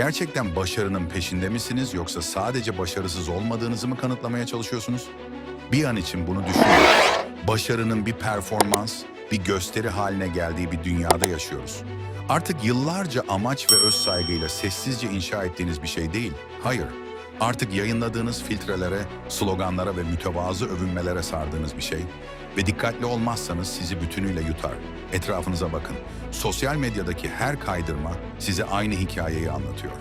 Gerçekten başarının peşinde misiniz yoksa sadece başarısız olmadığınızı mı kanıtlamaya çalışıyorsunuz? Bir an için bunu düşünün. Başarının bir performans, bir gösteri haline geldiği bir dünyada yaşıyoruz. Artık yıllarca amaç ve öz saygıyla sessizce inşa ettiğiniz bir şey değil. Hayır. Artık yayınladığınız filtrelere, sloganlara ve mütevazı övünmelere sardığınız bir şey. Ve dikkatli olmazsanız sizi bütünüyle yutar. Etrafınıza bakın. Sosyal medyadaki her kaydırma size aynı hikayeyi anlatıyor.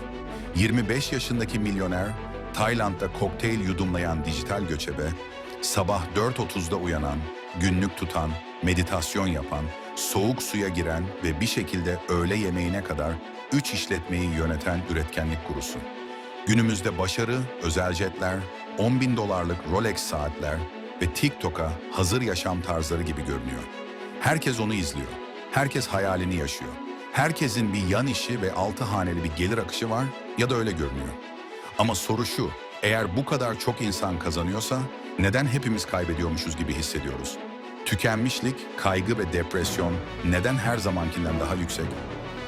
25 yaşındaki milyoner, Tayland'da kokteyl yudumlayan dijital göçebe, sabah 4.30'da uyanan, günlük tutan, meditasyon yapan, soğuk suya giren ve bir şekilde öğle yemeğine kadar 3 işletmeyi yöneten üretkenlik gurusu. Günümüzde başarı, özel jetler, 10 bin dolarlık Rolex saatler ve TikTok'a hazır yaşam tarzları gibi görünüyor. Herkes onu izliyor. Herkes hayalini yaşıyor. Herkesin bir yan işi ve altı haneli bir gelir akışı var ya da öyle görünüyor. Ama soru şu, eğer bu kadar çok insan kazanıyorsa neden hepimiz kaybediyormuşuz gibi hissediyoruz? Tükenmişlik, kaygı ve depresyon neden her zamankinden daha yüksek?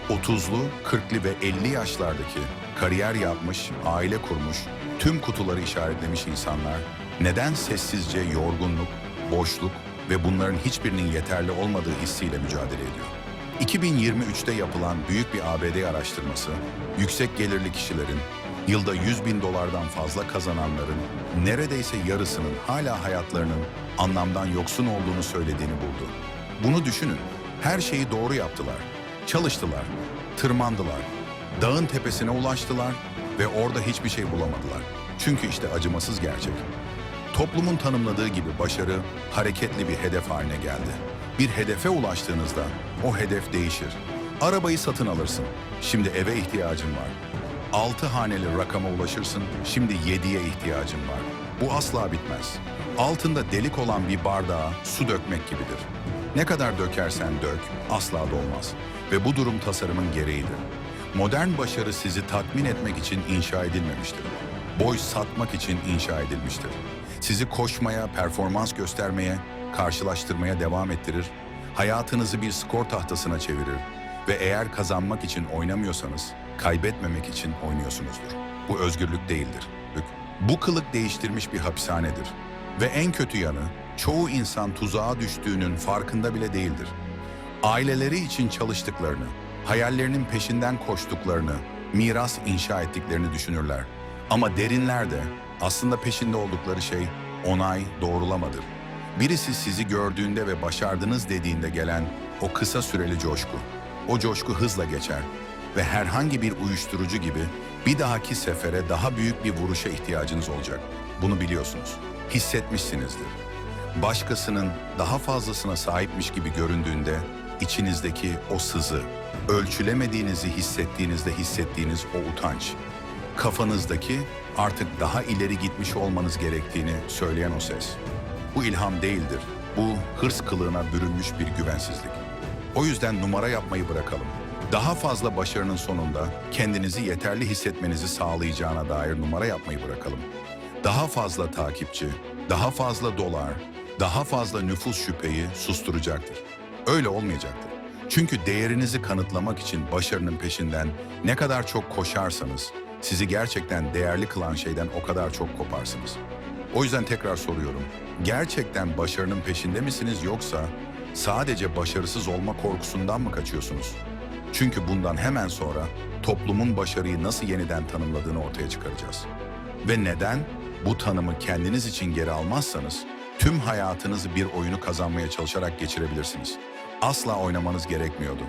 30'lu, 40'lı ve 50 yaşlardaki kariyer yapmış, aile kurmuş, tüm kutuları işaretlemiş insanlar neden sessizce yorgunluk, boşluk ve bunların hiçbirinin yeterli olmadığı hissiyle mücadele ediyor? 2023'te yapılan büyük bir ABD araştırması, yüksek gelirli kişilerin, yılda 100 bin dolardan fazla kazananların neredeyse yarısının hala hayatlarının anlamdan yoksun olduğunu söylediğini buldu. Bunu düşünün, her şeyi doğru yaptılar, çalıştılar, tırmandılar, dağın tepesine ulaştılar ve orada hiçbir şey bulamadılar. Çünkü işte acımasız gerçek. Toplumun tanımladığı gibi başarı hareketli bir hedef haline geldi. Bir hedefe ulaştığınızda o hedef değişir. Arabayı satın alırsın. Şimdi eve ihtiyacın var. Altı haneli rakama ulaşırsın. Şimdi yediye ihtiyacın var. Bu asla bitmez. Altında delik olan bir bardağa su dökmek gibidir. Ne kadar dökersen dök, asla dolmaz. Ve bu durum tasarımın gereğidir. Modern başarı sizi tatmin etmek için inşa edilmemiştir. Boy satmak için inşa edilmiştir. Sizi koşmaya, performans göstermeye, karşılaştırmaya devam ettirir. Hayatınızı bir skor tahtasına çevirir. Ve eğer kazanmak için oynamıyorsanız, kaybetmemek için oynuyorsunuzdur. Bu özgürlük değildir. Bu kılık değiştirmiş bir hapishanedir. Ve en kötü yanı, çoğu insan tuzağa düştüğünün farkında bile değildir. Aileleri için çalıştıklarını, hayallerinin peşinden koştuklarını, miras inşa ettiklerini düşünürler. Ama derinlerde aslında peşinde oldukları şey onay, doğrulamadır. Birisi sizi gördüğünde ve başardınız dediğinde gelen o kısa süreli coşku. O coşku hızla geçer ve herhangi bir uyuşturucu gibi bir dahaki sefere daha büyük bir vuruşa ihtiyacınız olacak. Bunu biliyorsunuz. Hissetmişsinizdir. Başkasının daha fazlasına sahipmiş gibi göründüğünde içinizdeki o sızı, ölçülemediğinizi hissettiğinizde hissettiğiniz o utanç, kafanızdaki artık daha ileri gitmiş olmanız gerektiğini söyleyen o ses. Bu ilham değildir. Bu hırs kılığına bürünmüş bir güvensizlik. O yüzden numara yapmayı bırakalım. Daha fazla başarının sonunda kendinizi yeterli hissetmenizi sağlayacağına dair numara yapmayı bırakalım. Daha fazla takipçi, daha fazla dolar, daha fazla nüfus şüpheyi susturacaktır. Öyle olmayacaktır. Çünkü değerinizi kanıtlamak için başarının peşinden ne kadar çok koşarsanız, sizi gerçekten değerli kılan şeyden o kadar çok koparsınız. O yüzden tekrar soruyorum. Gerçekten başarının peşinde misiniz yoksa sadece başarısız olma korkusundan mı kaçıyorsunuz? Çünkü bundan hemen sonra toplumun başarıyı nasıl yeniden tanımladığını ortaya çıkaracağız. Ve neden bu tanımı kendiniz için geri almazsanız tüm hayatınızı bir oyunu kazanmaya çalışarak geçirebilirsiniz. Asla oynamanız gerekmiyordu.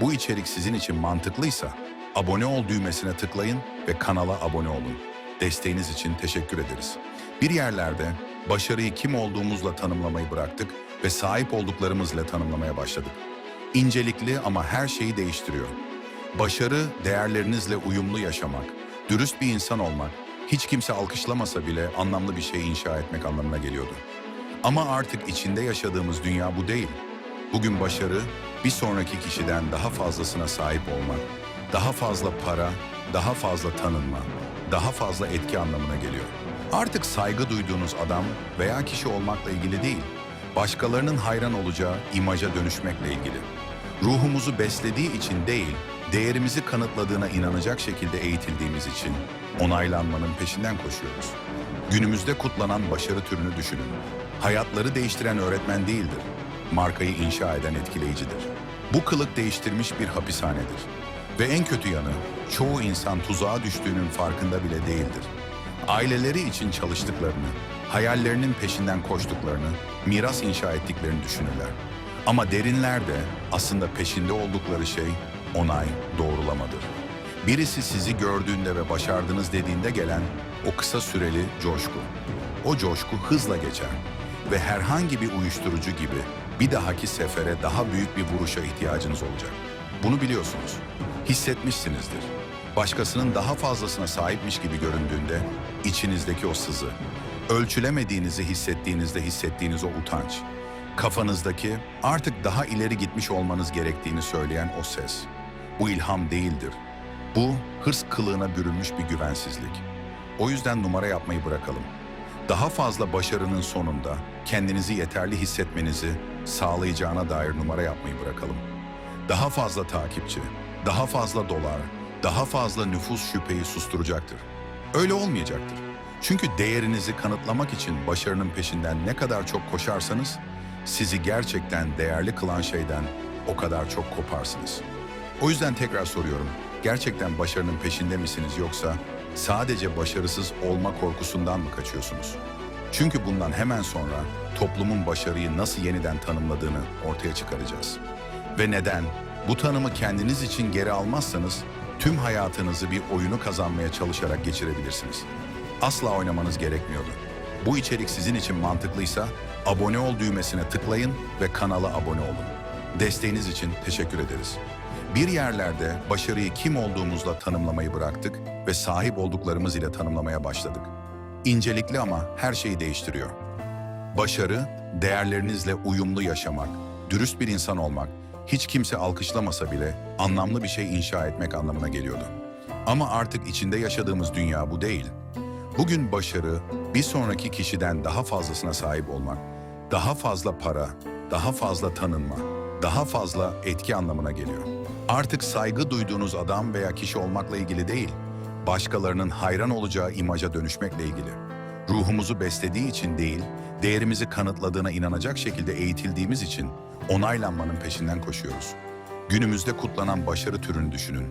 Bu içerik sizin için mantıklıysa abone ol düğmesine tıklayın ve kanala abone olun. Desteğiniz için teşekkür ederiz. Bir yerlerde başarıyı kim olduğumuzla tanımlamayı bıraktık ve sahip olduklarımızla tanımlamaya başladık. İncelikli ama her şeyi değiştiriyor. Başarı, değerlerinizle uyumlu yaşamak, dürüst bir insan olmak, hiç kimse alkışlamasa bile anlamlı bir şey inşa etmek anlamına geliyordu. Ama artık içinde yaşadığımız dünya bu değil. Bugün başarı, bir sonraki kişiden daha fazlasına sahip olmak, daha fazla para, daha fazla tanınma, daha fazla etki anlamına geliyor. Artık saygı duyduğunuz adam veya kişi olmakla ilgili değil, başkalarının hayran olacağı imaja dönüşmekle ilgili. Ruhumuzu beslediği için değil, değerimizi kanıtladığına inanacak şekilde eğitildiğimiz için onaylanmanın peşinden koşuyoruz. Günümüzde kutlanan başarı türünü düşünün. Hayatları değiştiren öğretmen değildir. Markayı inşa eden etkileyicidir. Bu kılık değiştirmiş bir hapishanedir. Ve en kötü yanı, çoğu insan tuzağa düştüğünün farkında bile değildir. Aileleri için çalıştıklarını, hayallerinin peşinden koştuklarını, miras inşa ettiklerini düşünürler. Ama derinlerde aslında peşinde oldukları şey onay, doğrulamadır. Birisi sizi gördüğünde ve başardınız dediğinde gelen o kısa süreli coşku. O coşku hızla geçer ve herhangi bir uyuşturucu gibi bir dahaki sefere daha büyük bir vuruşa ihtiyacınız olacak. Bunu biliyorsunuz. Hissetmişsinizdir. Başkasının daha fazlasına sahipmiş gibi göründüğünde içinizdeki o sızı, ölçülemediğinizi hissettiğinizde hissettiğiniz o utanç, kafanızdaki artık daha ileri gitmiş olmanız gerektiğini söyleyen o ses. Bu ilham değildir. Bu hırs kılığına bürünmüş bir güvensizlik. O yüzden numara yapmayı bırakalım. Daha fazla başarının sonunda kendinizi yeterli hissetmenizi sağlayacağına dair numara yapmayı bırakalım. Daha fazla takipçi, daha fazla dolar, daha fazla nüfus şüpheyi susturacaktır. Öyle olmayacaktır. Çünkü değerinizi kanıtlamak için başarının peşinden ne kadar çok koşarsanız, sizi gerçekten değerli kılan şeyden o kadar çok koparsınız. O yüzden tekrar soruyorum, gerçekten başarının peşinde misiniz yoksa sadece başarısız olma korkusundan mı kaçıyorsunuz? Çünkü bundan hemen sonra toplumun başarıyı nasıl yeniden tanımladığını ortaya çıkaracağız. Ve neden? Bu tanımı kendiniz için geri almazsanız tüm hayatınızı bir oyunu kazanmaya çalışarak geçirebilirsiniz. Asla oynamanız gerekmiyordu. Bu içerik sizin için mantıklıysa abone ol düğmesine tıklayın ve kanala abone olun. Desteğiniz için teşekkür ederiz. Bir yerlerde başarıyı kim olduğumuzla tanımlamayı bıraktık ve sahip olduklarımız ile tanımlamaya başladık. İncelikli ama her şeyi değiştiriyor. Başarı, değerlerinizle uyumlu yaşamak, dürüst bir insan olmak, hiç kimse alkışlamasa bile anlamlı bir şey inşa etmek anlamına geliyordu. Ama artık içinde yaşadığımız dünya bu değil. Bugün başarı, bir sonraki kişiden daha fazlasına sahip olmak, daha fazla para, daha fazla tanınma, daha fazla etki anlamına geliyor. Artık saygı duyduğunuz adam veya kişi olmakla ilgili değil, başkalarının hayran olacağı imaja dönüşmekle ilgili. Ruhumuzu beslediği için değil, değerimizi kanıtladığına inanacak şekilde eğitildiğimiz için onaylanmanın peşinden koşuyoruz. Günümüzde kutlanan başarı türünü düşünün.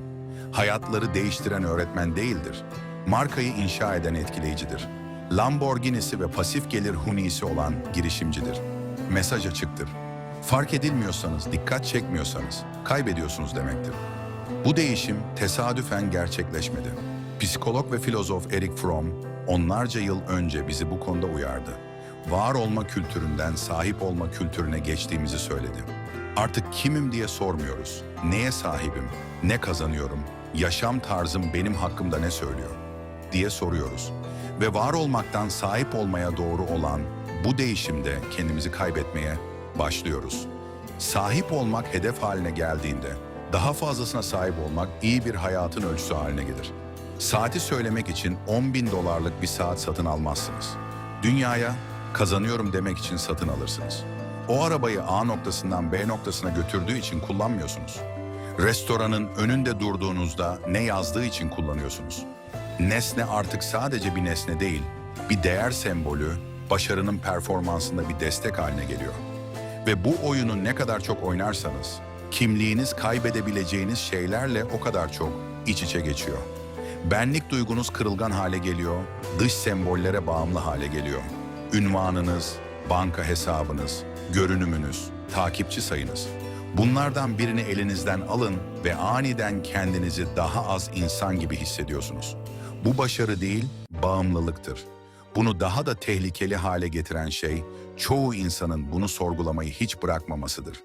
Hayatları değiştiren öğretmen değildir. Markayı inşa eden etkileyicidir. Lamborghini'si ve pasif gelir hunisi olan girişimcidir. Mesaj açıktır. Fark edilmiyorsanız, dikkat çekmiyorsanız kaybediyorsunuz demektir. Bu değişim tesadüfen gerçekleşmedi. Psikolog ve filozof Eric Fromm onlarca yıl önce bizi bu konuda uyardı. Var olma kültüründen sahip olma kültürüne geçtiğimizi söyledi. Artık kimim diye sormuyoruz. Neye sahibim? Ne kazanıyorum? Yaşam tarzım benim hakkımda ne söylüyor? diye soruyoruz. Ve var olmaktan sahip olmaya doğru olan bu değişimde kendimizi kaybetmeye başlıyoruz. Sahip olmak hedef haline geldiğinde daha fazlasına sahip olmak iyi bir hayatın ölçüsü haline gelir. Saati söylemek için 10 bin dolarlık bir saat satın almazsınız. Dünyaya kazanıyorum demek için satın alırsınız. O arabayı A noktasından B noktasına götürdüğü için kullanmıyorsunuz. Restoranın önünde durduğunuzda ne yazdığı için kullanıyorsunuz. Nesne artık sadece bir nesne değil, bir değer sembolü, başarının performansında bir destek haline geliyor. Ve bu oyunu ne kadar çok oynarsanız, kimliğiniz kaybedebileceğiniz şeylerle o kadar çok iç içe geçiyor. Benlik duygunuz kırılgan hale geliyor, dış sembollere bağımlı hale geliyor. Ünvanınız, banka hesabınız, görünümünüz, takipçi sayınız. Bunlardan birini elinizden alın ve aniden kendinizi daha az insan gibi hissediyorsunuz. Bu başarı değil, bağımlılıktır. Bunu daha da tehlikeli hale getiren şey, çoğu insanın bunu sorgulamayı hiç bırakmamasıdır.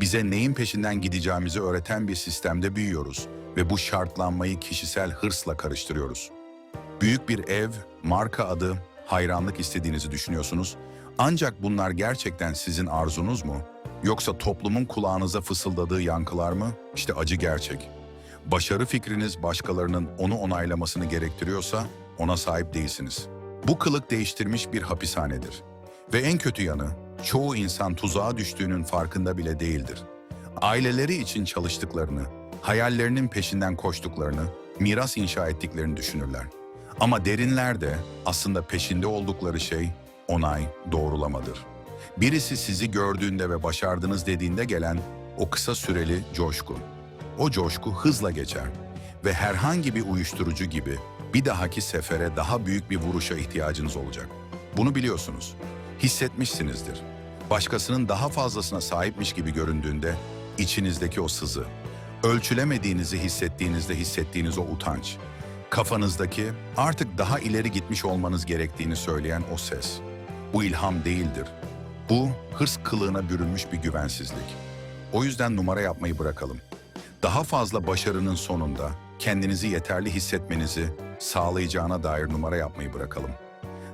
Bize neyin peşinden gideceğimizi öğreten bir sistemde büyüyoruz ve bu şartlanmayı kişisel hırsla karıştırıyoruz. Büyük bir ev, marka adı, hayranlık istediğinizi düşünüyorsunuz. Ancak bunlar gerçekten sizin arzunuz mu? Yoksa toplumun kulağınıza fısıldadığı yankılar mı? İşte acı gerçek. Başarı fikriniz başkalarının onu onaylamasını gerektiriyorsa ona sahip değilsiniz. Bu kılık değiştirmiş bir hapishanedir. Ve en kötü yanı çoğu insan tuzağa düştüğünün farkında bile değildir. aileleri için çalıştıklarını, hayallerinin peşinden koştuklarını, miras inşa ettiklerini düşünürler. Ama derinlerde aslında peşinde oldukları şey onay, doğrulamadır. Birisi sizi gördüğünde ve başardınız dediğinde gelen o kısa süreli coşku. O coşku hızla geçer ve herhangi bir uyuşturucu gibi bir dahaki sefere daha büyük bir vuruşa ihtiyacınız olacak. Bunu biliyorsunuz. Hissetmişsinizdir. Başkasının daha fazlasına sahipmiş gibi göründüğünde içinizdeki o sızı, ölçülemediğinizi hissettiğinizde hissettiğiniz o utanç, kafanızdaki artık daha ileri gitmiş olmanız gerektiğini söyleyen o ses. Bu ilham değildir. Bu hırs kılığına bürünmüş bir güvensizlik. O yüzden numara yapmayı bırakalım. Daha fazla başarının sonunda kendinizi yeterli hissetmenizi sağlayacağına dair numara yapmayı bırakalım.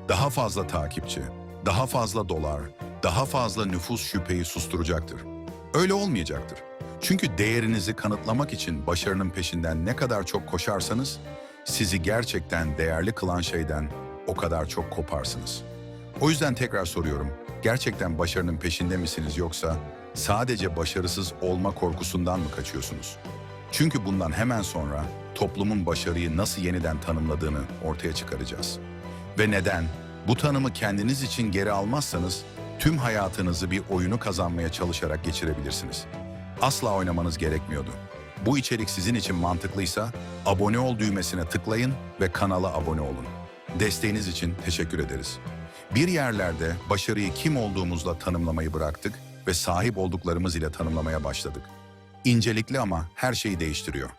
Daha fazla takipçi, daha fazla dolar, daha fazla nüfus şüpheyi susturacaktır. Öyle olmayacaktır. Çünkü değerinizi kanıtlamak için başarının peşinden ne kadar çok koşarsanız, sizi gerçekten değerli kılan şeyden o kadar çok koparsınız. O yüzden tekrar soruyorum, gerçekten başarının peşinde misiniz yoksa sadece başarısız olma korkusundan mı kaçıyorsunuz? Çünkü bundan hemen sonra toplumun başarıyı nasıl yeniden tanımladığını ortaya çıkaracağız. Ve neden? Bu tanımı kendiniz için geri almazsanız tüm hayatınızı bir oyunu kazanmaya çalışarak geçirebilirsiniz. Asla oynamanız gerekmiyordu. Bu içerik sizin için mantıklıysa abone ol düğmesine tıklayın ve kanala abone olun. Desteğiniz için teşekkür ederiz. Bir yerlerde başarıyı kim olduğumuzla tanımlamayı bıraktık ve sahip olduklarımız ile tanımlamaya başladık. İncelikli ama her şeyi değiştiriyor.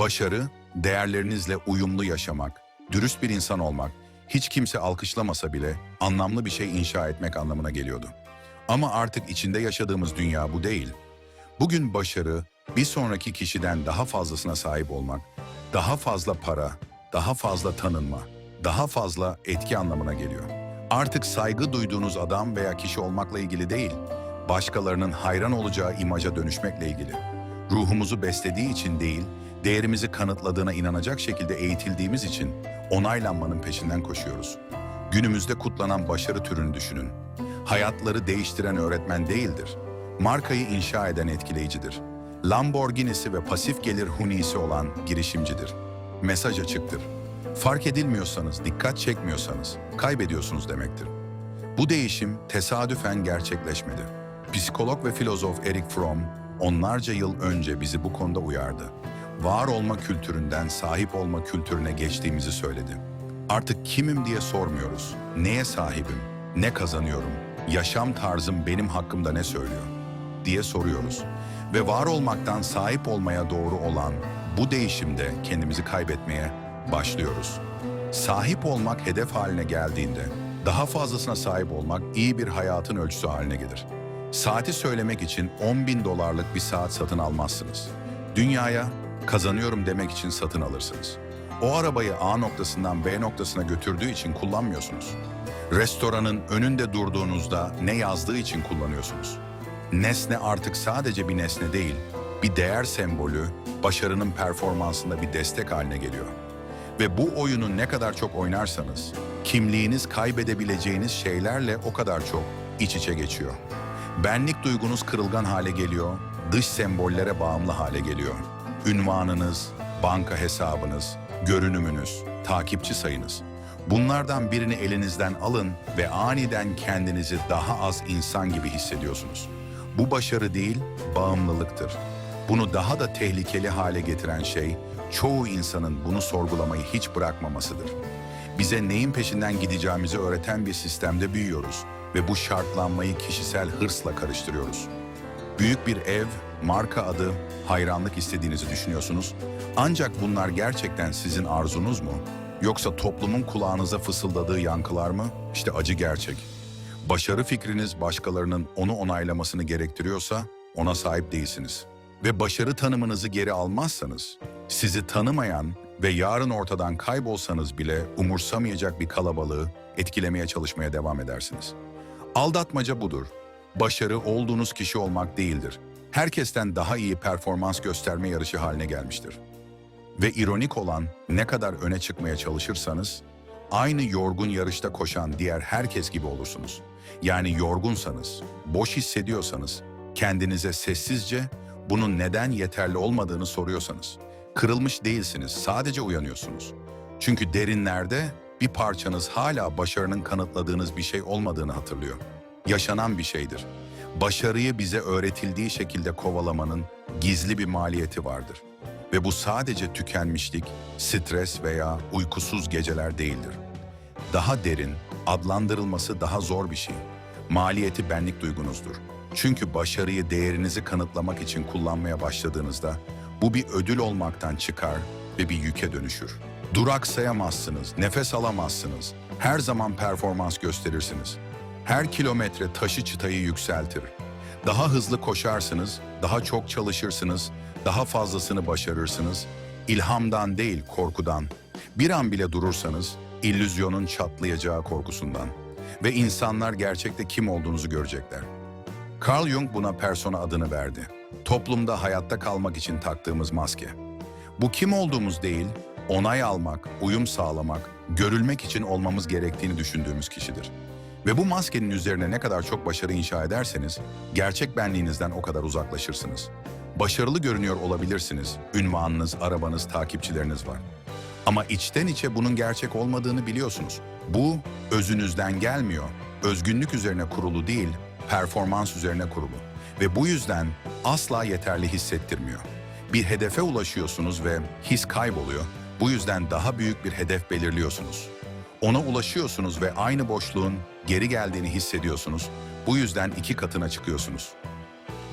Başarı, değerlerinizle uyumlu yaşamak, dürüst bir insan olmak, hiç kimse alkışlamasa bile anlamlı bir şey inşa etmek anlamına geliyordu. Ama artık içinde yaşadığımız dünya bu değil. Bugün başarı, bir sonraki kişiden daha fazlasına sahip olmak, daha fazla para, daha fazla tanınma, daha fazla etki anlamına geliyor. Artık saygı duyduğunuz adam veya kişi olmakla ilgili değil, başkalarının hayran olacağı imaja dönüşmekle ilgili. Ruhumuzu beslediği için değil, değerimizi kanıtladığına inanacak şekilde eğitildiğimiz için onaylanmanın peşinden koşuyoruz. Günümüzde kutlanan başarı türünü düşünün. Hayatları değiştiren öğretmen değildir. Markayı inşa eden etkileyicidir. Lamborghini'si ve pasif gelir hunisi olan girişimcidir. Mesaj açıktır. Fark edilmiyorsanız, dikkat çekmiyorsanız kaybediyorsunuz demektir. Bu değişim tesadüfen gerçekleşmedi. Psikolog ve filozof Eric Fromm onlarca yıl önce bizi bu konuda uyardı. Var olma kültüründen sahip olma kültürüne geçtiğimizi söyledi. Artık kimim diye sormuyoruz. Neye sahibim? Ne kazanıyorum? Yaşam tarzım benim hakkımda ne söylüyor? Diye soruyoruz. Ve var olmaktan sahip olmaya doğru olan bu değişimde kendimizi kaybetmeye başlıyoruz. Sahip olmak hedef haline geldiğinde daha fazlasına sahip olmak iyi bir hayatın ölçüsü haline gelir. Saati söylemek için 10 bin dolarlık bir saat satın almazsınız. Dünyaya kazanıyorum demek için satın alırsınız. O arabayı A noktasından B noktasına götürdüğü için kullanmıyorsunuz. Restoranın önünde durduğunuzda ne yazdığı için kullanıyorsunuz. Nesne artık sadece bir nesne değil, bir değer sembolü, başarının performansında bir destek haline geliyor. Ve bu oyunu ne kadar çok oynarsanız, kimliğiniz kaybedebileceğiniz şeylerle o kadar çok iç içe geçiyor. Benlik duygunuz kırılgan hale geliyor, dış sembollere bağımlı hale geliyor. Ünvanınız, banka hesabınız, görünümünüz, takipçi sayınız. Bunlardan birini elinizden alın ve aniden kendinizi daha az insan gibi hissediyorsunuz. Bu başarı değil, bağımlılıktır. Bunu daha da tehlikeli hale getiren şey, çoğu insanın bunu sorgulamayı hiç bırakmamasıdır. Bize neyin peşinden gideceğimizi öğreten bir sistemde büyüyoruz ve bu şartlanmayı kişisel hırsla karıştırıyoruz. Büyük bir ev, marka adı, hayranlık istediğinizi düşünüyorsunuz. Ancak bunlar gerçekten sizin arzunuz mu? Yoksa toplumun kulağınıza fısıldadığı yankılar mı? İşte acı gerçek. Başarı fikriniz başkalarının onu onaylamasını gerektiriyorsa ona sahip değilsiniz. Ve başarı tanımınızı geri almazsanız, sizi tanımayan ve yarın ortadan kaybolsanız bile umursamayacak bir kalabalığı etkilemeye çalışmaya devam edersiniz. Aldatmaca budur. Başarı olduğunuz kişi olmak değildir. Herkesten daha iyi performans gösterme yarışı haline gelmiştir. Ve ironik olan ne kadar öne çıkmaya çalışırsanız, aynı yorgun yarışta koşan diğer herkes gibi olursunuz. Yani yorgunsanız, boş hissediyorsanız, kendinize sessizce bunun neden yeterli olmadığını soruyorsanız, kırılmış değilsiniz, sadece uyanıyorsunuz. Çünkü derinlerde bir parçanız hala başarının kanıtladığınız bir şey olmadığını hatırlıyor. Yaşanan bir şeydir. Başarıyı bize öğretildiği şekilde kovalamanın gizli bir maliyeti vardır. Ve bu sadece tükenmişlik, stres veya uykusuz geceler değildir. Daha derin, adlandırılması daha zor bir şey. Maliyeti benlik duygunuzdur. Çünkü başarıyı değerinizi kanıtlamak için kullanmaya başladığınızda bu bir ödül olmaktan çıkar ve bir yüke dönüşür. Duraksayamazsınız, nefes alamazsınız. Her zaman performans gösterirsiniz. Her kilometre taşı çıtayı yükseltir. Daha hızlı koşarsınız, daha çok çalışırsınız, daha fazlasını başarırsınız. İlhamdan değil, korkudan. Bir an bile durursanız, illüzyonun çatlayacağı korkusundan. Ve insanlar gerçekte kim olduğunuzu görecekler. Carl Jung buna persona adını verdi. Toplumda hayatta kalmak için taktığımız maske. Bu kim olduğumuz değil, onay almak, uyum sağlamak, görülmek için olmamız gerektiğini düşündüğümüz kişidir. Ve bu maskenin üzerine ne kadar çok başarı inşa ederseniz, gerçek benliğinizden o kadar uzaklaşırsınız. Başarılı görünüyor olabilirsiniz, ünvanınız, arabanız, takipçileriniz var. Ama içten içe bunun gerçek olmadığını biliyorsunuz. Bu özünüzden gelmiyor, özgünlük üzerine kurulu değil, performans üzerine kurulu. Ve bu yüzden asla yeterli hissettirmiyor. Bir hedefe ulaşıyorsunuz ve his kayboluyor. Bu yüzden daha büyük bir hedef belirliyorsunuz. Ona ulaşıyorsunuz ve aynı boşluğun geri geldiğini hissediyorsunuz. Bu yüzden iki katına çıkıyorsunuz.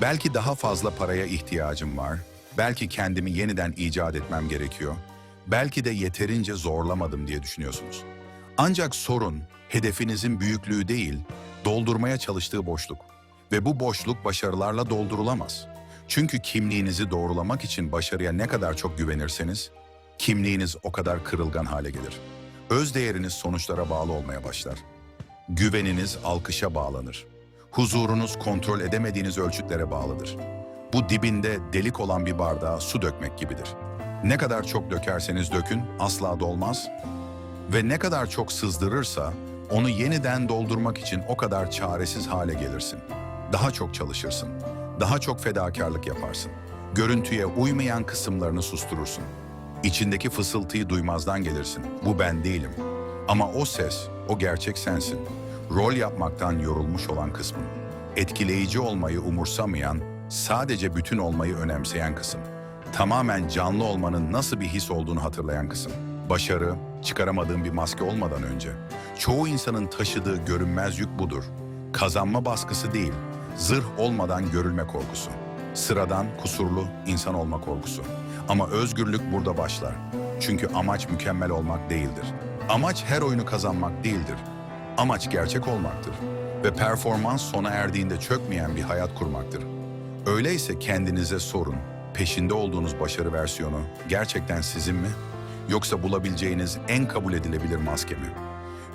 Belki daha fazla paraya ihtiyacım var. Belki kendimi yeniden icat etmem gerekiyor. Belki de yeterince zorlamadım diye düşünüyorsunuz. Ancak sorun hedefinizin büyüklüğü değil, doldurmaya çalıştığı boşluk. Ve bu boşluk başarılarla doldurulamaz. Çünkü kimliğinizi doğrulamak için başarıya ne kadar çok güvenirseniz, kimliğiniz o kadar kırılgan hale gelir. Öz değeriniz sonuçlara bağlı olmaya başlar. Güveniniz alkışa bağlanır. Huzurunuz kontrol edemediğiniz ölçütlere bağlıdır. Bu dibinde delik olan bir bardağa su dökmek gibidir. Ne kadar çok dökerseniz dökün asla dolmaz ve ne kadar çok sızdırırsa onu yeniden doldurmak için o kadar çaresiz hale gelirsin. Daha çok çalışırsın, daha çok fedakarlık yaparsın. Görüntüye uymayan kısımlarını susturursun. İçindeki fısıltıyı duymazdan gelirsin. Bu ben değilim. Ama o ses, o gerçek sensin. Rol yapmaktan yorulmuş olan kısmın. Etkileyici olmayı umursamayan, sadece bütün olmayı önemseyen kısım. Tamamen canlı olmanın nasıl bir his olduğunu hatırlayan kısım. Başarı, çıkaramadığın bir maske olmadan önce. Çoğu insanın taşıdığı görünmez yük budur. Kazanma baskısı değil, zırh olmadan görülme korkusu. Sıradan, kusurlu insan olma korkusu. Ama özgürlük burada başlar. Çünkü amaç mükemmel olmak değildir. Amaç her oyunu kazanmak değildir. Amaç gerçek olmaktır. Ve performans sona erdiğinde çökmeyen bir hayat kurmaktır. Öyleyse kendinize sorun, peşinde olduğunuz başarı versiyonu gerçekten sizin mi? Yoksa bulabileceğiniz en kabul edilebilir maske mi?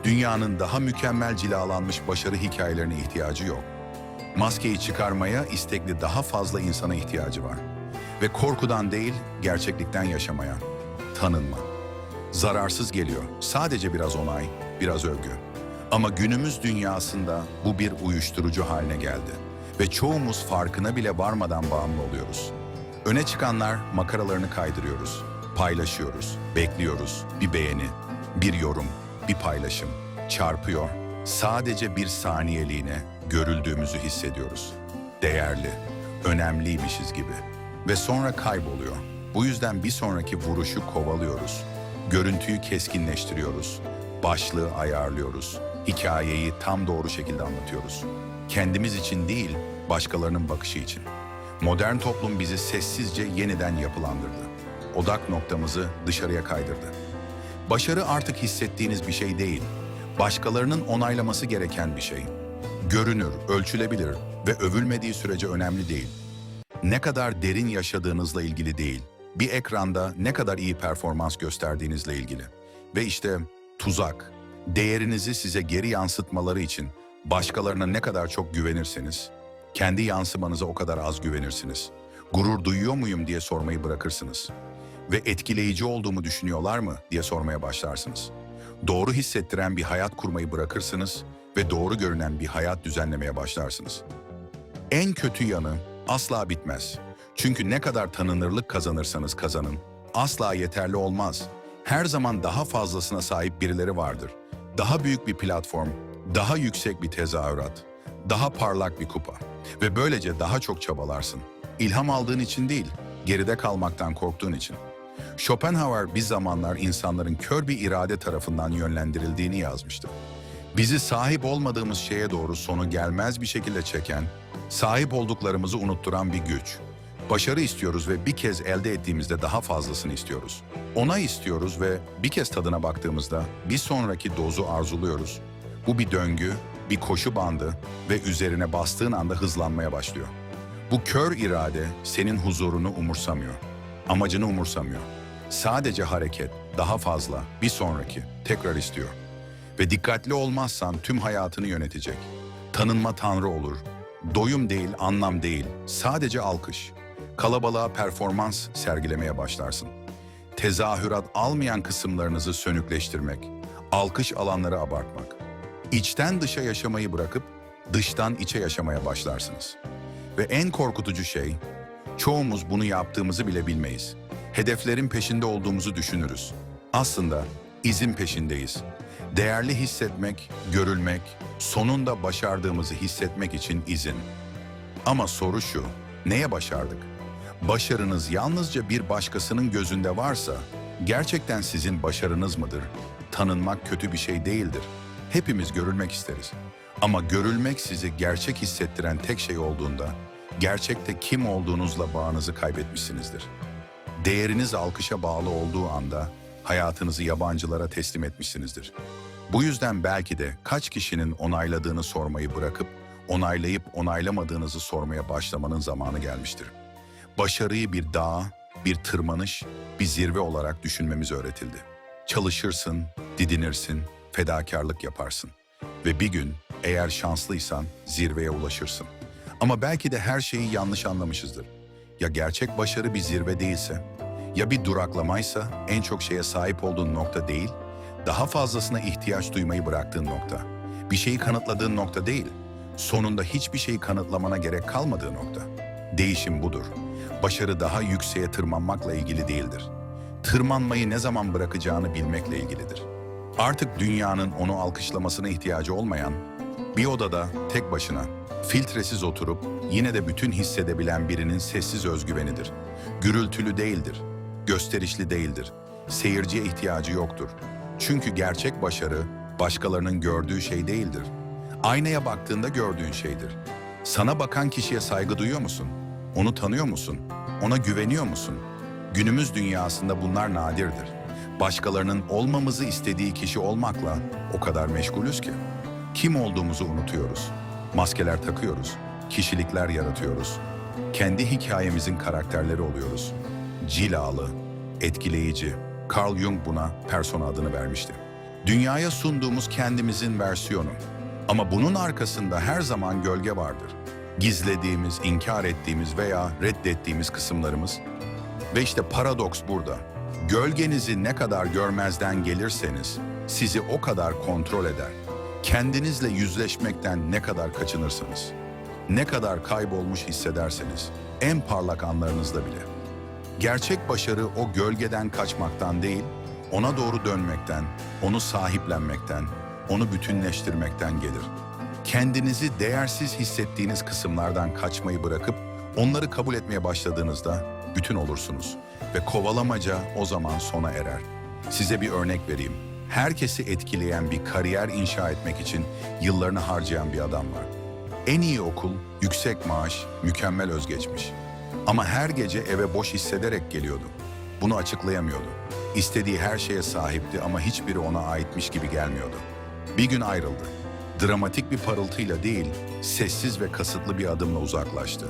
Dünyanın daha mükemmel cilalanmış başarı hikayelerine ihtiyacı yok. Maskeyi çıkarmaya istekli daha fazla insana ihtiyacı var. Ve korkudan değil, gerçeklikten yaşamaya. Tanınma. Zararsız geliyor. Sadece biraz onay, biraz övgü. Ama günümüz dünyasında bu bir uyuşturucu haline geldi. Ve çoğumuz farkına bile varmadan bağımlı oluyoruz. Öne çıkanlar makaralarını kaydırıyoruz. Paylaşıyoruz, bekliyoruz. Bir beğeni, bir yorum, bir paylaşım. Çarpıyor. Sadece bir saniyeliğine görüldüğümüzü hissediyoruz. Değerli, önemliymişiz gibi. Ve sonra kayboluyor. Bu yüzden bir sonraki vuruşu kovalıyoruz. Görüntüyü keskinleştiriyoruz. Başlığı ayarlıyoruz. Hikayeyi tam doğru şekilde anlatıyoruz. Kendimiz için değil, başkalarının bakışı için. Modern toplum bizi sessizce yeniden yapılandırdı. Odak noktamızı dışarıya kaydırdı. Başarı artık hissettiğiniz bir şey değil, başkalarının onaylaması gereken bir şey. Görünür, ölçülebilir ve övülmediği sürece önemli değil. Ne kadar derin yaşadığınızla ilgili değil, bir ekranda ne kadar iyi performans gösterdiğinizle ilgili. Ve işte tuzak, değerinizi size geri yansıtmaları için başkalarına ne kadar çok güvenirseniz, kendi yansımanıza o kadar az güvenirsiniz. Gurur duyuyor muyum diye sormayı bırakırsınız. Ve etkileyici olduğumu düşünüyorlar mı diye sormaya başlarsınız. Doğru hissettiren bir hayat kurmayı bırakırsınız ve doğru görünen bir hayat düzenlemeye başlarsınız. En kötü yanı asla bitmez. Çünkü ne kadar tanınırlık kazanırsanız kazanın, asla yeterli olmaz. Her zaman daha fazlasına sahip birileri vardır. Daha büyük bir platform, daha yüksek bir tezahürat, daha parlak bir kupa ve böylece daha çok çabalarsın. İlham aldığın için değil, geride kalmaktan korktuğun için. Schopenhauer bir zamanlar insanların kör bir irade tarafından yönlendirildiğini yazmıştı. Bizi sahip olmadığımız şeye doğru sonu gelmez bir şekilde çeken, sahip olduklarımızı unutturan bir güç. Başarı istiyoruz ve bir kez elde ettiğimizde daha fazlasını istiyoruz. Ona istiyoruz ve bir kez tadına baktığımızda bir sonraki dozu arzuluyoruz. Bu bir döngü, bir koşu bandı ve üzerine bastığın anda hızlanmaya başlıyor. Bu kör irade senin huzurunu umursamıyor. Amacını umursamıyor. Sadece hareket, daha fazla, bir sonraki, tekrar istiyor. Ve dikkatli olmazsan tüm hayatını yönetecek. Tanınma tanrı olur. Doyum değil, anlam değil, sadece alkış. Kalabalığa performans sergilemeye başlarsın. Tezahürat almayan kısımlarınızı sönükleştirmek, alkış alanları abartmak. İçten dışa yaşamayı bırakıp dıştan içe yaşamaya başlarsınız. Ve en korkutucu şey, çoğumuz bunu yaptığımızı bile bilmeyiz. Hedeflerin peşinde olduğumuzu düşünürüz. Aslında izin peşindeyiz. Değerli hissetmek, görülmek, sonunda başardığımızı hissetmek için izin. Ama soru şu, neye başardık? Başarınız yalnızca bir başkasının gözünde varsa, gerçekten sizin başarınız mıdır? Tanınmak kötü bir şey değildir. Hepimiz görülmek isteriz. Ama görülmek sizi gerçek hissettiren tek şey olduğunda, gerçekte kim olduğunuzla bağınızı kaybetmişsinizdir. Değeriniz alkışa bağlı olduğu anda hayatınızı yabancılara teslim etmişsinizdir. Bu yüzden belki de kaç kişinin onayladığını sormayı bırakıp onaylayıp onaylamadığınızı sormaya başlamanın zamanı gelmiştir. Başarıyı bir dağ, bir tırmanış, bir zirve olarak düşünmemiz öğretildi. Çalışırsın, didinirsin, fedakarlık yaparsın ve bir gün eğer şanslıysan zirveye ulaşırsın. Ama belki de her şeyi yanlış anlamışızdır. Ya gerçek başarı bir zirve değilse, ya bir duraklamaysa en çok şeye sahip olduğun nokta değil, daha fazlasına ihtiyaç duymayı bıraktığın nokta. Bir şeyi kanıtladığın nokta değil, sonunda hiçbir şeyi kanıtlamana gerek kalmadığı nokta. Değişim budur. Başarı daha yükseğe tırmanmakla ilgili değildir. Tırmanmayı ne zaman bırakacağını bilmekle ilgilidir. Artık dünyanın onu alkışlamasına ihtiyacı olmayan, bir odada tek başına, filtresiz oturup yine de bütün hissedebilen birinin sessiz özgüvenidir. Gürültülü değildir, gösterişli değildir, seyirciye ihtiyacı yoktur. Çünkü gerçek başarı başkalarının gördüğü şey değildir. Aynaya baktığında gördüğün şeydir. Sana bakan kişiye saygı duyuyor musun? Onu tanıyor musun? Ona güveniyor musun? Günümüz dünyasında bunlar nadirdir. Başkalarının olmamızı istediği kişi olmakla o kadar meşgulüz ki. Kim olduğumuzu unutuyoruz. Maskeler takıyoruz. Kişilikler yaratıyoruz. Kendi hikayemizin karakterleri oluyoruz. Cilalı, etkileyici. Carl Jung buna persona adını vermişti. Dünyaya sunduğumuz kendimizin versiyonu. Ama bunun arkasında her zaman gölge vardır. Gizlediğimiz, inkar ettiğimiz veya reddettiğimiz kısımlarımız. Ve işte paradoks burada. Gölgenizi ne kadar görmezden gelirseniz sizi o kadar kontrol eder. Kendinizle yüzleşmekten ne kadar kaçınırsınız. Ne kadar kaybolmuş hissederseniz en parlak anlarınızda bile. Gerçek başarı o gölgeden kaçmaktan değil, ona doğru dönmekten, onu sahiplenmekten, onu bütünleştirmekten gelir. Kendinizi değersiz hissettiğiniz kısımlardan kaçmayı bırakıp onları kabul etmeye başladığınızda bütün olursunuz ve kovalamaca o zaman sona erer. Size bir örnek vereyim. Herkesi etkileyen bir kariyer inşa etmek için yıllarını harcayan bir adam var. En iyi okul, yüksek maaş, mükemmel özgeçmiş. Ama her gece eve boş hissederek geliyordu. Bunu açıklayamıyordu. İstediği her şeye sahipti ama hiçbiri ona aitmiş gibi gelmiyordu. Bir gün ayrıldı. Dramatik bir parıltıyla değil, sessiz ve kasıtlı bir adımla uzaklaştı.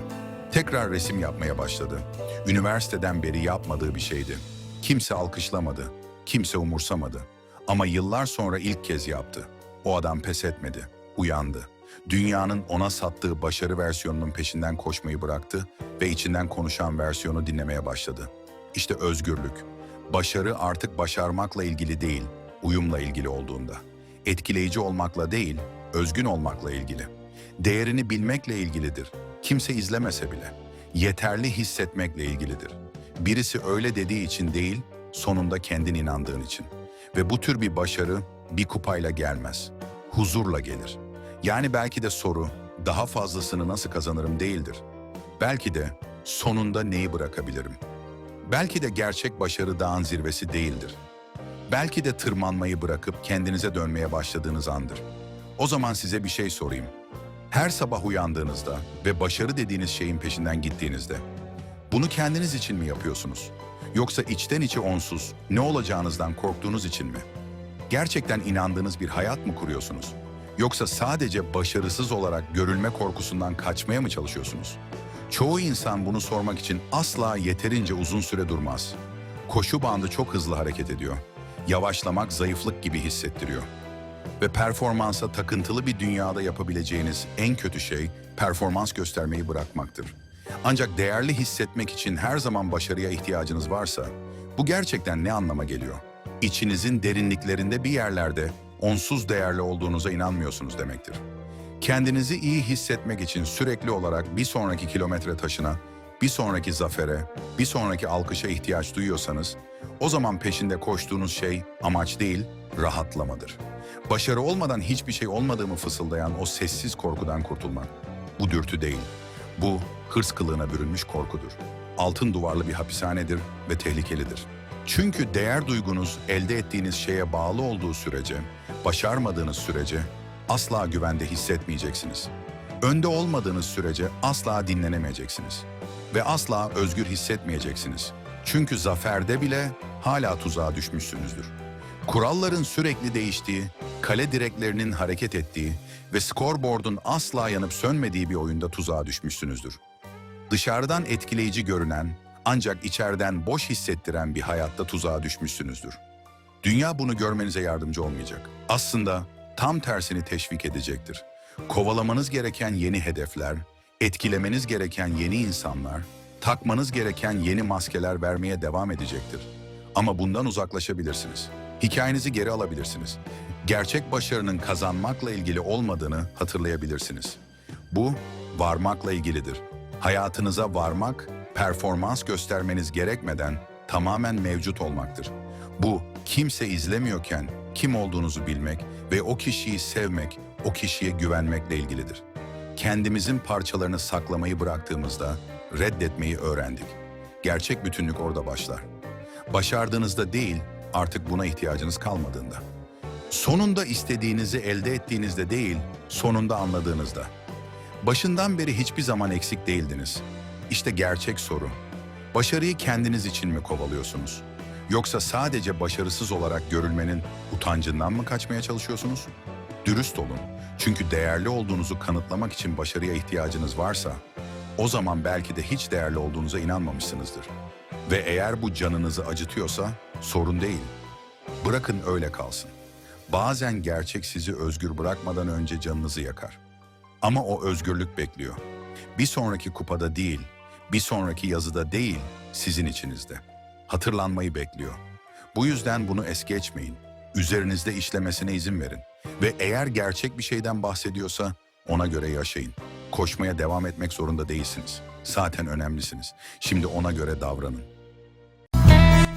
Tekrar resim yapmaya başladı. Üniversiteden beri yapmadığı bir şeydi. Kimse alkışlamadı, kimse umursamadı. Ama yıllar sonra ilk kez yaptı. O adam pes etmedi, uyandı. Dünyanın ona sattığı başarı versiyonunun peşinden koşmayı bıraktı ve içinden konuşan versiyonu dinlemeye başladı. İşte özgürlük. Başarı artık başarmakla ilgili değil, uyumla ilgili olduğunda. Etkileyici olmakla değil, özgün olmakla ilgili. Değerini bilmekle ilgilidir. kimse izlemese bile yeterli hissetmekle ilgilidir. Birisi öyle dediği için değil, sonunda kendin inandığın için. Ve bu tür bir başarı bir kupayla gelmez. Huzurla gelir. Yani belki de soru daha fazlasını nasıl kazanırım değildir. Belki de sonunda neyi bırakabilirim? Belki de gerçek başarı dağın zirvesi değildir. Belki de tırmanmayı bırakıp kendinize dönmeye başladığınız andır. O zaman size bir şey sorayım. Her sabah uyandığınızda ve başarı dediğiniz şeyin peşinden gittiğinizde bunu kendiniz için mi yapıyorsunuz? Yoksa içten içe onsuz ne olacağınızdan korktuğunuz için mi? Gerçekten inandığınız bir hayat mı kuruyorsunuz? Yoksa sadece başarısız olarak görülme korkusundan kaçmaya mı çalışıyorsunuz? Çoğu insan bunu sormak için asla yeterince uzun süre durmaz. Koşu bandı çok hızlı hareket ediyor. Yavaşlamak zayıflık gibi hissettiriyor. Ve performansa takıntılı bir dünyada yapabileceğiniz en kötü şey performans göstermeyi bırakmaktır. Ancak değerli hissetmek için her zaman başarıya ihtiyacınız varsa bu gerçekten ne anlama geliyor? İçinizin derinliklerinde bir yerlerde onsuz değerli olduğunuza inanmıyorsunuz demektir. Kendinizi iyi hissetmek için sürekli olarak bir sonraki kilometre taşına, bir sonraki zafere, bir sonraki alkışa ihtiyaç duyuyorsanız, o zaman peşinde koştuğunuz şey amaç değil, rahatlamadır. Başarı olmadan hiçbir şey olmadığımı fısıldayan o sessiz korkudan kurtulmak. Bu dürtü değil, bu hırs kılığına bürünmüş korkudur. Altın duvarlı bir hapishanedir ve tehlikelidir. Çünkü değer duygunuz elde ettiğiniz şeye bağlı olduğu sürece, başarmadığınız sürece asla güvende hissetmeyeceksiniz. Önde olmadığınız sürece asla dinlenemeyeceksiniz. Ve asla özgür hissetmeyeceksiniz. Çünkü zaferde bile hala tuzağa düşmüşsünüzdür. Kuralların sürekli değiştiği, kale direklerinin hareket ettiği ve skorboardun asla yanıp sönmediği bir oyunda tuzağa düşmüşsünüzdür. Dışarıdan etkileyici görünen ancak içeriden boş hissettiren bir hayatta tuzağa düşmüşsünüzdür. Dünya bunu görmenize yardımcı olmayacak. Aslında tam tersini teşvik edecektir. Kovalamanız gereken yeni hedefler, etkilemeniz gereken yeni insanlar, takmanız gereken yeni maskeler vermeye devam edecektir. Ama bundan uzaklaşabilirsiniz. Hikayenizi geri alabilirsiniz. Gerçek başarının kazanmakla ilgili olmadığını hatırlayabilirsiniz. Bu varmakla ilgilidir. Hayatınıza varmak, performans göstermeniz gerekmeden tamamen mevcut olmaktır. Bu kimse izlemiyorken kim olduğunuzu bilmek ve o kişiyi sevmek, o kişiye güvenmekle ilgilidir. Kendimizin parçalarını saklamayı bıraktığımızda reddetmeyi öğrendik. Gerçek bütünlük orada başlar. Başardığınızda değil, artık buna ihtiyacınız kalmadığında. Sonunda istediğinizi elde ettiğinizde değil, sonunda anladığınızda. Başından beri hiçbir zaman eksik değildiniz. İşte gerçek soru. Başarıyı kendiniz için mi kovalıyorsunuz? Yoksa sadece başarısız olarak görülmenin utancından mı kaçmaya çalışıyorsunuz? Dürüst olun. Çünkü değerli olduğunuzu kanıtlamak için başarıya ihtiyacınız varsa, o zaman belki de hiç değerli olduğunuza inanmamışsınızdır. Ve eğer bu canınızı acıtıyorsa sorun değil. Bırakın öyle kalsın. Bazen gerçek sizi özgür bırakmadan önce canınızı yakar. Ama o özgürlük bekliyor. Bir sonraki kupada değil, bir sonraki yazıda değil, sizin içinizde. Hatırlanmayı bekliyor. Bu yüzden bunu es geçmeyin. Üzerinizde işlemesine izin verin. Ve eğer gerçek bir şeyden bahsediyorsa ona göre yaşayın. Koşmaya devam etmek zorunda değilsiniz. Zaten önemlisiniz. Şimdi ona göre davranın.